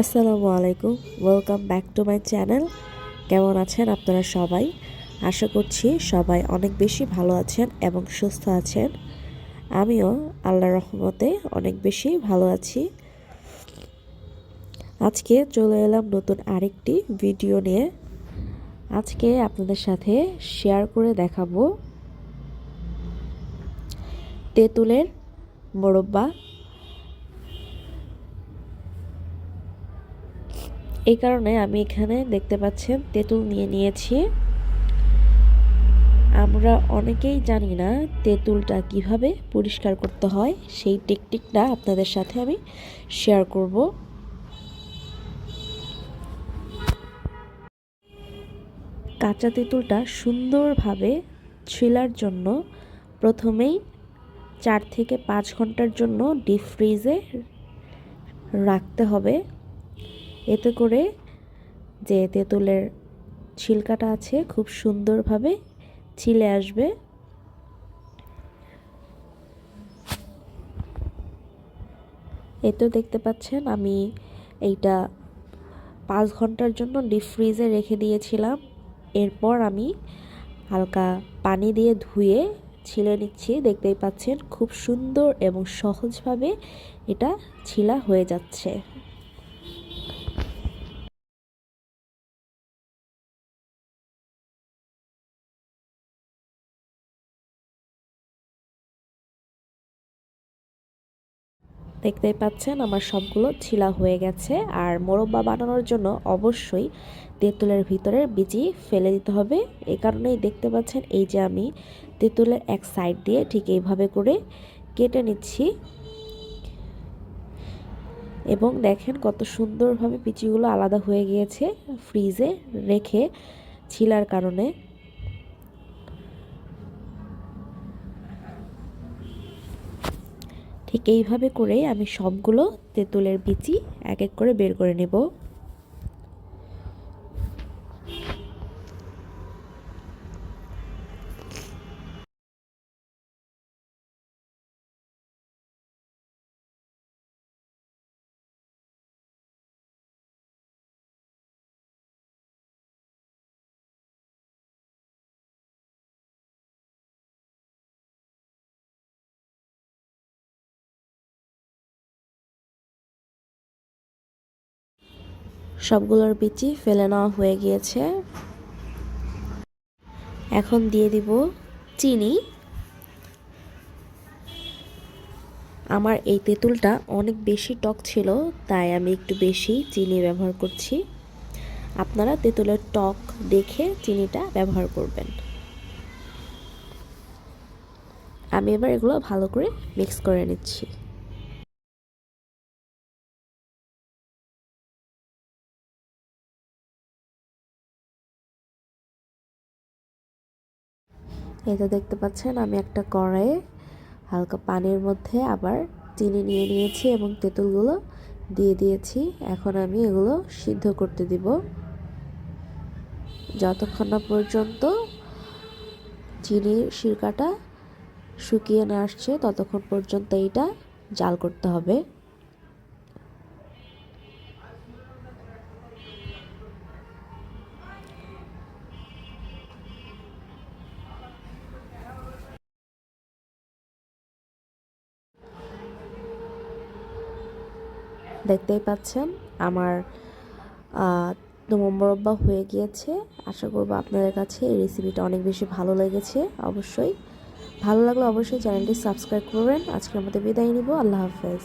আসসালামু আলাইকুম। Welcome back to my channel কেমন আছেন আপনারা সবাই? আশা করছি সবাই অনেক বেশি ভালো আছেন এবং সুস্থ আছেন। আমিও আল্লাহ রহমতে অনেক বেশি ভালো আছি। আজকে চলে এলাম নতুন আরেকটি ভিডিও নিয়ে। আজকে আপনাদের সাথে শেয়ার করে দেখাবো। তেঁতুলের মোরব্বা এই কারণে আমি এখানে দেখতে পাচ্ছেন তেঁতুল নিয়ে নিয়েছি। আমরা অনেকেই জানি না তেঁতুলটা কীভাবে পরিষ্কার করতে হয়, সেই টেকনিকটা আপনাদের সাথে আমি শেয়ার করব। কাঁচা তেঁতুলটা সুন্দরভাবে ছিলার জন্য প্রথমেই চার থেকে পাঁচ ঘণ্টার জন্য ডিপ ফ্রিজে রাখতে হবে। এতে করে যে তেঁতুলের ছিলকাটা আছে খুব সুন্দরভাবে ছিলে আসবে। এতেও দেখতে পাচ্ছেন, আমি এইটা পাঁচ ঘণ্টার জন্য ডিপ ফ্রিজে রেখে দিয়েছিলাম। এরপর আমি হালকা পানি দিয়ে ধুয়ে ছিলে নিচ্ছি। দেখতেই পাচ্ছেন, খুব সুন্দর এবং সহজভাবে এটা ছিলা হয়ে যাচ্ছে। দেখতেই পাচ্ছেন আমার সবগুলো ছিলা হয়ে গেছে। আর মোরব্বা বানানোর জন্য অবশ্যই তেঁতুলের ভিতরের বিচি ফেলে দিতে হবে। এই কারণেই দেখতে পাচ্ছেন এই যে আমি তেঁতুলের এক সাইড দিয়ে ঠিক এইভাবে করে কেটে নিচ্ছি। এবং দেখেন কত সুন্দরভাবে বিচিগুলো আলাদা হয়ে গিয়েছে ফ্রিজে রেখে ছিলার কারণে। ঠিক এইভাবে করে আমি সবগুলো তেঁতুলের বিচি এক এক করে বের করে নেব। সবগুলোর বিচি ফেলে নেওয়া হয়ে গিয়েছে। এখন দিয়ে দিব চিনি। আমার এই তেঁতুলটা অনেক বেশি টক ছিল, তাই আমি একটু বেশি চিনি ব্যবহার করছি। আপনারা তেঁতুলের টক দেখে চিনিটা ব্যবহার করবেন। আমি এবার এগুলো ভালো করে মিক্স করে নিচ্ছি। এই তো দেখতে পাচ্ছেন, আমি একটা কড়াইয়ে হালকা পানির মধ্যে আবার চিনি নিয়ে নিয়েছি এবং তেঁতুলগুলো দিয়ে দিয়েছি। এখন আমি এগুলো সিদ্ধ করতে দিব। যতক্ষণ না পর্যন্ত চিনির সিরকাটা শুকিয়ে না আসছে, ততক্ষণ পর্যন্ত এইটা জাল করতে হবে। দেখতেই পাচ্ছেন, আমার মোরব্বা হয়ে গিয়েছে। আশা করব আপনাদের কাছে এই রেসিপিটা অনেক বেশি ভালো লেগেছে, অবশ্যই। ভালো লাগলে অবশ্যই চ্যানেলটি সাবস্ক্রাইব করবেন। আজকে আমাদের বিদায় নিব। আল্লাহ হাফেজ।